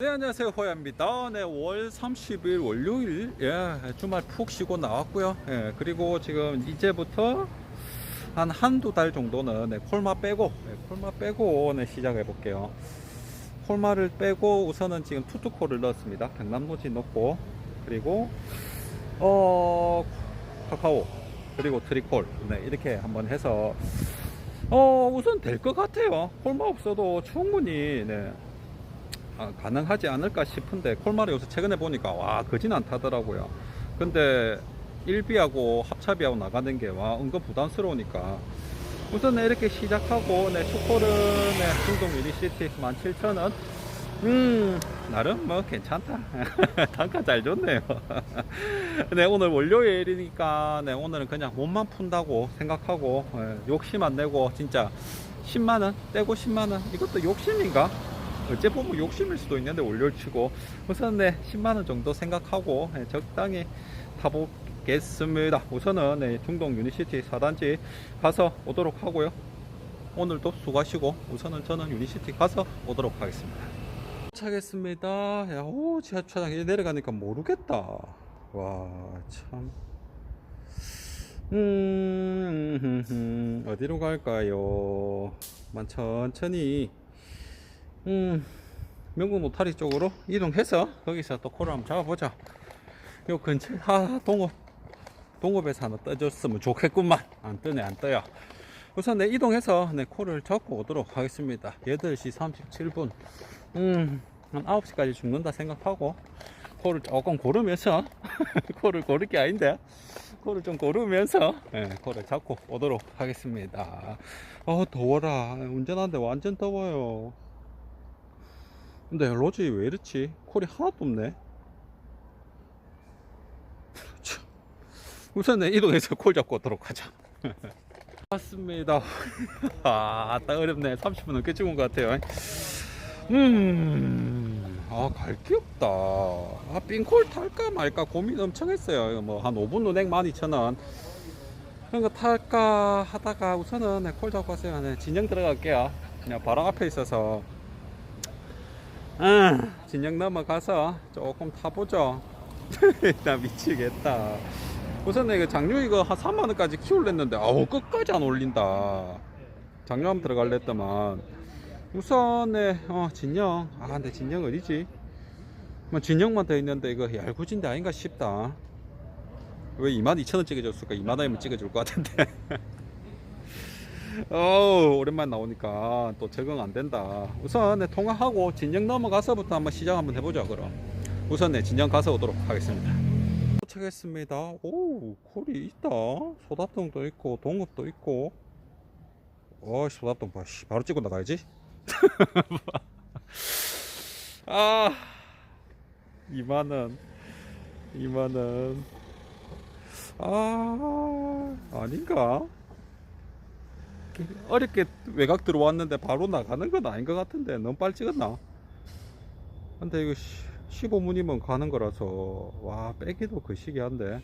네 안녕하세요. 호야입니다. 네 5월 30일 월요일. 예 주말 푹 쉬고 나왔고요. 예 그리고 지금 이제부터 한 한두 달 정도는 네, 콜마 빼고 네, 콜마 빼고 네, 시작해 볼게요. 콜마를 빼고 우선은 지금 투투콜을 넣었습니다. 백남노지 넣고 그리고 어 카카오 그리고 트리콜 네 이렇게 한번 해서 어 우선 될 것 같아요. 콜마 없어도 충분히 네. 아, 가능하지 않을까 싶은데 콜마를 요새 최근에 보니까 와 거진 않다더라고요. 근데 1비하고 합차비하고 나가는 게 와 은근 부담스러우니까. 우선 네, 이렇게 시작하고 네 초콜은 네 중동 유니시티 17,000원. 음 나름 뭐 괜찮다. 단가 잘 줬네요. 네 오늘 월요일이니까 네 오늘은 그냥 몸만 푼다고 생각하고 예, 욕심 안 내고 진짜 10만원 떼고 10만원. 이것도 욕심인가 어째 보면 욕심일 수도 있는데 올려치고 우선 네 10만원 정도 생각하고 예, 적당히 타보겠습니다. 우선은 네, 중동 유니시티 4단지 가서 오도록 하고요. 오늘도 수고하시고 우선은 저는 유니시티 가서 오도록 하겠습니다. 도착했습니다. 야, 오 지하철장에 내려가니까 모르겠다. 와참. 음, 음, 어디로 갈까요? 만 천천히 음, 명국 노타리 쪽으로 이동해서 거기서 또 코를 한번 잡아보자. 요 근처 하 동업 동업에서 하나 떠줬으면 좋겠구만. 안 뜨네 안 떠요. 우선 내 이동해서 내 코를 잡고 오도록 하겠습니다. 8시 37분. 음, 한 9시까지 죽는다 생각하고 코를 조금 고르면서 코를 고를 게 아닌데 코를 좀 고르면서 예, 코를 잡고 오도록 하겠습니다. 어 더워라. 운전하는데 완전 더워요. 근데 로지 왜 이렇지? 콜이 하나도 없네. 참. 우선 내 이동해서 콜 잡고 오도록 하자. 맞습니다. 아, 딱 어렵네. 30분 넘게 찍은 것 같아요. 음, 아, 갈 게 없다. 아, 冰콜 탈까 말까 고민 엄청 했어요. 뭐, 한 5분 운행 12,000원. 그런 거 탈까 하다가 우선은 네, 콜 잡고 왔어요. 네, 진영 들어갈게요. 그냥 바로 앞에 있어서. 아, 진영 넘어가서 조금 타보죠. 나 미치겠다. 우선 이거 장류 이거 한 3만원까지 키울랬는데, 아우, 끝까지 안 올린다. 장류 한번 들어갈래 했더만. 우선에, 어, 진영. 아, 근데 진영 어디지? 뭐, 진영만 더 있는데, 이거 얄궂은데 아닌가 싶다. 왜 22,000원 찍어줬을까? 2만원이면 찍어줄 것 같은데. 어우 오랜만에 나오니까 또 적응 안 된다. 우선 내 통화하고 진영 넘어가서부터 한번 시작 한번 해보자 그럼. 우선 내 진영 가서 오도록 하겠습니다. 도착했습니다. 오 콜이 있다. 소답동도 있고 동읍도 있고. 어 소답동 봐. 씨, 바로 찍고 나가야지. 아 2만원 2만원 아 아닌가 어렵게 외곽 들어왔는데 바로 나가는 건 아닌 것 같은데 너무 빨리 찍었나? 근데 이거 15분이면 가는 거라서 와 빼기도 그 시기한데.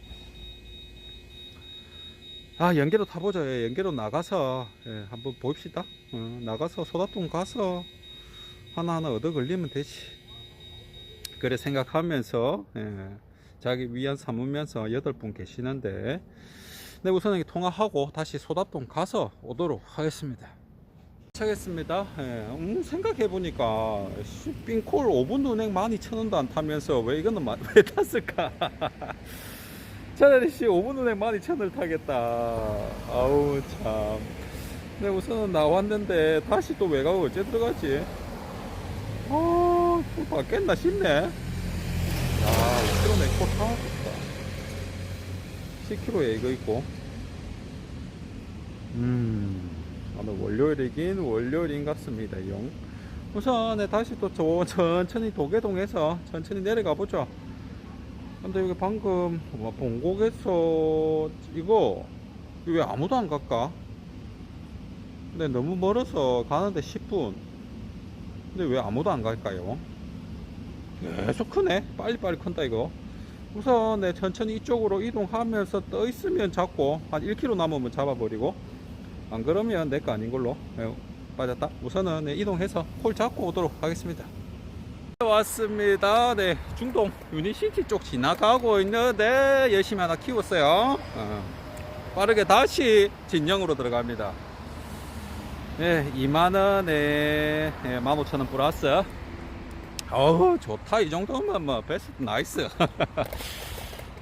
아 연계로 타보자. 예, 연계로 나가서 예, 한번 봅시다. 어, 나가서 소다통 가서 하나하나 얻어 걸리면 되지. 그래 생각하면서 예, 자기 위안 삼으면서 여덟 분 계시는데 네 우선 통화하고 다시 소답동 가서 오도록 하겠습니다. 도착했습니다. 예, 음, 생각해보니까 빙콜 5분 운행 12,000원도 안 타면서 왜 이거는 마, 왜 탔을까? 차라리 씨 5분 운행 12,000원을 타겠다. 아우 참. 네, 우선은 나왔는데 다시 또 왜 가고 어째 들어가지? 아, 또 받겠나 싶네. 야, 5km 코 타. 10kg에 이거 있고. 음. 아마 월요일이긴 월요일인 같습니다 용. 우선 다시 또 저 천천히 도계동에서 천천히 내려가 보죠. 근데 여기 방금 뭐 본곡에서 이거 왜 아무도 안 갈까? 근데 너무 멀어서 가는데 10분. 근데 왜 아무도 안 갈까요? 계속 크네. 빨리빨리 큰다 이거. 우선 네, 천천히 이쪽으로 이동하면서 떠 있으면 잡고 한 1km 남으면 잡아버리고 안 그러면 내 거 아닌 걸로 네, 빠졌다 우선은 네, 이동해서 콜 잡고 오도록 하겠습니다 왔습니다. 네, 중동 유니시티 쪽 지나가고 있는데 열심히 하나 키웠어요. 어, 빠르게 다시 진영으로 들어갑니다. 네, 2만원에 네, 15,000원 플러스. 어우, 좋다. 이 정도면 뭐, 베스트 나이스.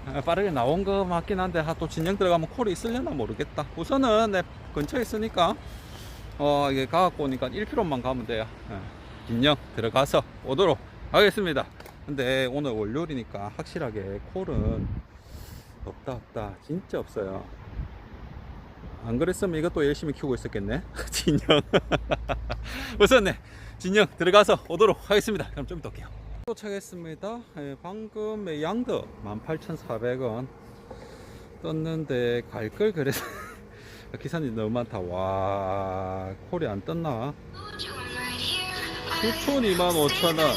아, 빠르게 나온 거 맞긴 한데, 아, 또 진영 들어가면 콜이 있으려나 모르겠다. 우선은, 네, 근처에 있으니까, 어, 이게 가갖고 오니까 1km만 가면 돼요. 예, 진영 들어가서 오도록 하겠습니다. 근데 오늘 월요일이니까 확실하게 콜은 없다, 없다. 진짜 없어요. 안 그랬으면 이것도 열심히 키우고 있었겠네. 진영. 우선 네, 진영 들어가서 오도록 하겠습니다. 그럼 좀 이따 올게요. 도착했습니다. 예, 방금 양드 18,400원 떴는데 갈 걸 그래서 기사님 너무 많다. 와, 콜이 안 떴나? 9천 2만 5천 원.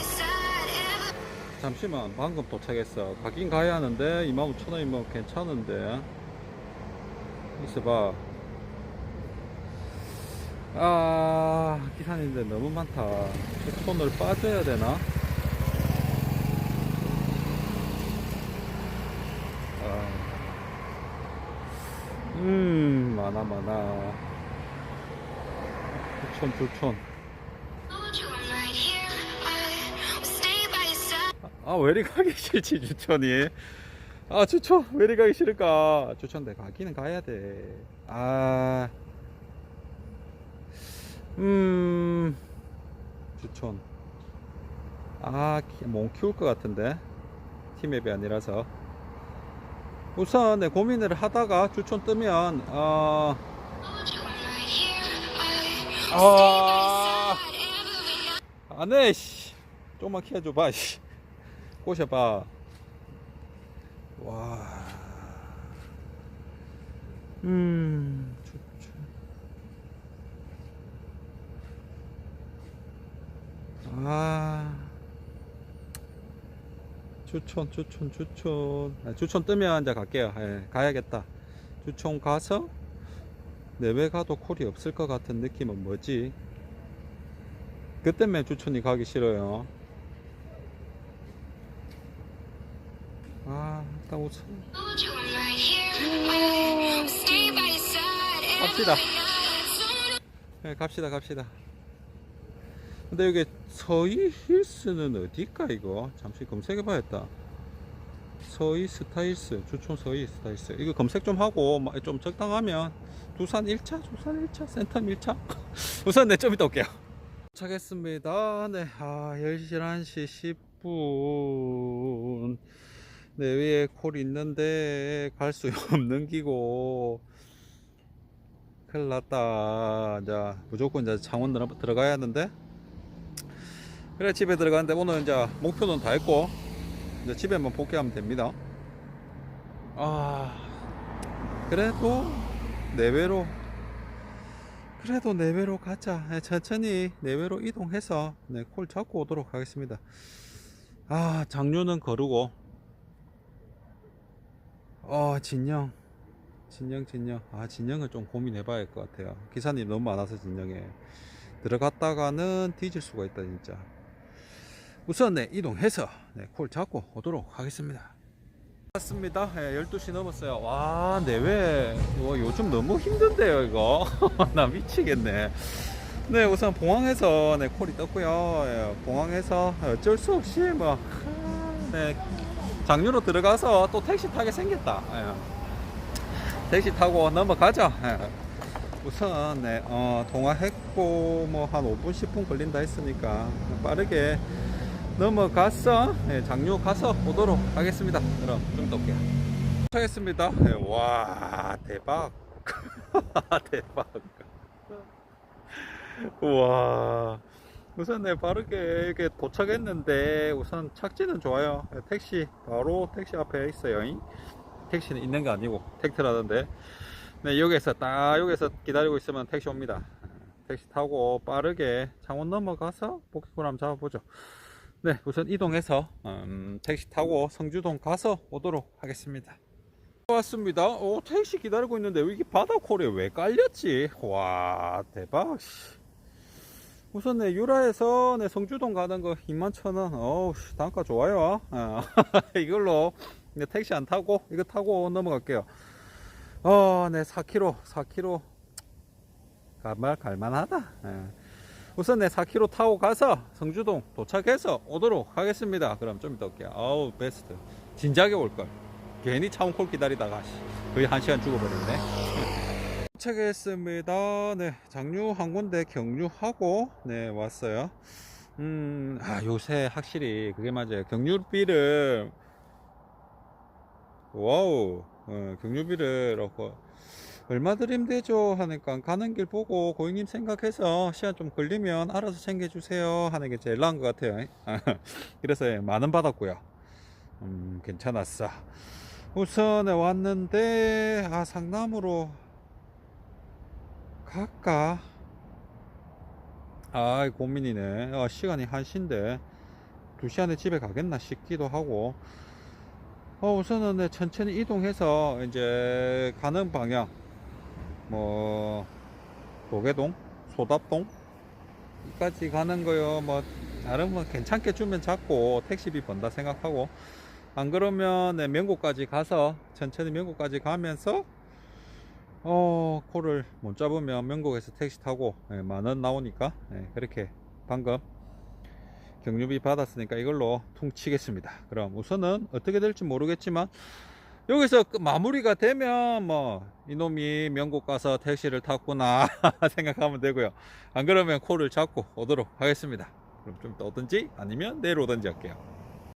잠시만, 방금 도착했어. 가긴 가야 하는데 2만 5천 원이면 괜찮은데. 있어봐. 아, 기사님들 너무 많다. 톤을 빠져야 되나? 아, 음, 많아, 많아. 9천, 9천. 아, 왜 이리 가기 싫지, 주천이? 아, 주천, 왜 이리 가기 싫을까? 주천, 내 가기는 가야 돼. 아, 음. 아, 키- 못 키울 것 같은데. 팀앱이 아니라서. 우선, 내 고민을 하다가 주천 뜨면, 어, 아, 안 해, 씨. 좀만 키워줘 봐, 씨. 꼬셔봐. 와. 음, 좋죠. 아. 추천, 추천, 추천. 아, 추천 뜨면 이제 갈게요. 예, 가야겠다. 추천 가서 내외 가도 콜이 없을 것 같은 느낌은 뭐지? 그 때문에 추천이 가기 싫어요. 아, 딱 웃어. 갑시다. 네, 갑시다, 갑시다. 근데 여기 서희 힐스는 어디일까, 이거? 잠시 검색해 봐야겠다. 서희 스타일스, 주촌 서희 스타일스. 이거 검색 좀 하고, 마- 좀 적당하면, 두산 1차, 두산 1차, 센텀 1차. 우선 네, 좀 이따 올게요. 도착했습니다. 네, 아, 11시 10분. 네, 위에 콜 있는데 갈 수 없는 기고 큰일 났다. 자, 무조건 이제 창원 들어- 들어가야 하는데 그래 집에 들어가는데 오늘 이제 목표는 다 했고 이제 집에만 복귀하면 됩니다. 아, 그래도 내외로 그래도 내외로 가자. 네, 천천히 내외로 이동해서 네, 콜 잡고 오도록 하겠습니다. 아, 장류는 거르고 어, 진영. 진영, 진영. 아, 진영을 좀 고민해 봐야 할 것 같아요. 기사님 너무 많아서 진영에. 들어갔다가는 뒤질 수가 있다, 진짜. 우선, 네, 이동해서, 네, 콜 잡고 오도록 하겠습니다. 맞습니다. 예, 12시 넘었어요. 와, 내외. 이거 요즘 너무 힘든데요, 이거. 나 미치겠네. 네, 우선 봉황에서, 네, 콜이 떴고요. 예, 봉황에서 어쩔 수 없이, 뭐, 네, 장류로 들어가서 또 택시 타게 생겼다. 예. 택시 타고 넘어가자. 예. 우선 네, 어, 통화했고 뭐 한 5분 10분 걸린다 했으니까 빠르게 넘어가서 예, 장류 가서 오도록 하겠습니다. 그럼 좀 더 올게요. 도착했습니다. 예, 와 대박. 대박. 우와. 우선 네 빠르게 이렇게 도착했는데 우선 착지는 좋아요 네, 택시 바로 택시 앞에 있어요 잉? 택시는 있는 거 아니고 택트라던데 네 여기서 딱 여기서 기다리고 있으면 택시 옵니다 택시 타고 빠르게 창원 넘어가서 한번 잡아보죠 네 우선 이동해서 음, 택시 타고 성주동 가서 오도록 하겠습니다 왔습니다 오 택시 기다리고 있는데 이게 바다콜에 왜 깔렸지 와 대박 씨. 우선 내 유라에서 내 성주동 가는 거 21,000원. 어우, 씨, 단가 좋아요. 어, 이걸로 내 택시 안 타고 이거 타고 넘어갈게요. 어, 네 4km, 4km 가말 갈만하다. 예. 우선 내 4km 타고 가서 성주동 도착해서 오도록 하겠습니다. 그럼 좀 이따 올게요. 아우 베스트. 진작에 올 걸. 괜히 차원콜 기다리다가 씨, 거의 한 시간 죽어버렸네. 도착했습니다. 네, 장류 한 군데 경유하고 네 왔어요. 음, 아 요새 확실히 그게 맞아요. 경유비를 와우, 어, 경유비를 어, 얼마 드리면 되죠 하니까 가는 길 보고 고객님 생각해서 시간 좀 걸리면 알아서 챙겨 주세요 하는 게 제일 나은 것 같아요. 그래서 예, 만원 받았고요. 음, 괜찮았어. 우선에 왔는데 아 상남으로 갈까? 아 고민이네. 아, 시간이 1시인데 2시 안에 집에 가겠나 싶기도 하고 어, 우선은 네, 천천히 이동해서 이제 가는 방향 뭐 도계동, 소답동 까지 가는 거요. 뭐 다른 뭐 괜찮게 주면 잡고 택시비 번다 생각하고 안 그러면 네, 명고까지 가서 천천히 명고까지 가면서 어 코를 못 잡으면 명곡에서 택시 타고 예, 만원 나오니까 예, 그렇게 방금 경유비 받았으니까 이걸로 퉁치겠습니다. 그럼 우선은 어떻게 될지 모르겠지만 여기서 끝- 마무리가 되면 뭐 이놈이 명곡 가서 택시를 탔구나 생각하면 되고요. 안 그러면 코를 잡고 오도록 하겠습니다. 그럼 좀더 오든지 아니면 내일 오든지 할게요.